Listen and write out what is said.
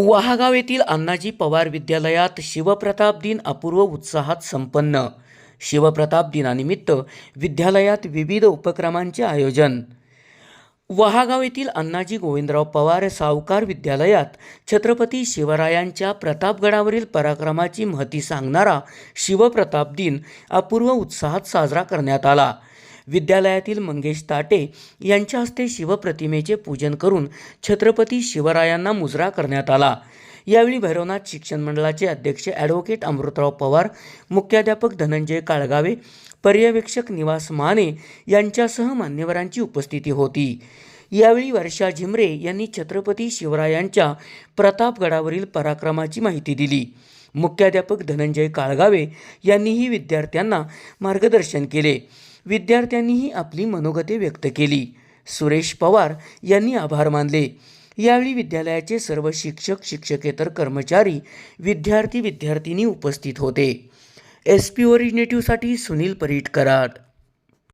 वहागाव येथील अण्णाजी पवार विद्यालयात शिवप्रताप दिन अपूर्व उत्साहात संपन्न. शिवप्रताप दिनानिमित्त विद्यालयात विविध उपक्रमांचे आयोजन. वहागाव येथील अण्णाजी गोविंदराव पवार सावकार विद्यालयात छत्रपती शिवरायांच्या प्रतापगडावरील पराक्रमाची महती सांगणारा शिवप्रताप दिन अपूर्व उत्साहात साजरा करण्यात आला. विद्यालयातील मंगेश ताटे यांच्या हस्ते शिवप्रतिमेचे पूजन करून छत्रपती शिवरायांना मुजरा करण्यात आला. यावेळी भैरवनाथ शिक्षण मंडळाचे अध्यक्ष ॲडव्होकेट अमृतराव पवार मुख्याध्यापक धनंजय काळगावे पर्यवेक्षक निवास माने यांच्यासह मान्यवरांची उपस्थिती होती. यावेळी वर्षा झिमरे यांनी छत्रपती शिवरायांच्या प्रतापगडावरील पराक्रमाची माहिती दिली. मुख्याध्यापक धनंजय काळगावे यांनीही विद्यार्थ्यांना मार्गदर्शन केले. विद्यार्थ्यांनीही आपली मनोगते व्यक्त केली. सुरेश पवार यांनी आभार मानले. यावेळी विद्यालयाचे सर्व शिक्षक शिक्षकेतर कर्मचारी विद्यार्थी विद्यार्थिनी उपस्थित होते. एस पी ओरिजिनेटिव्हसाठी सुनील परीट कराड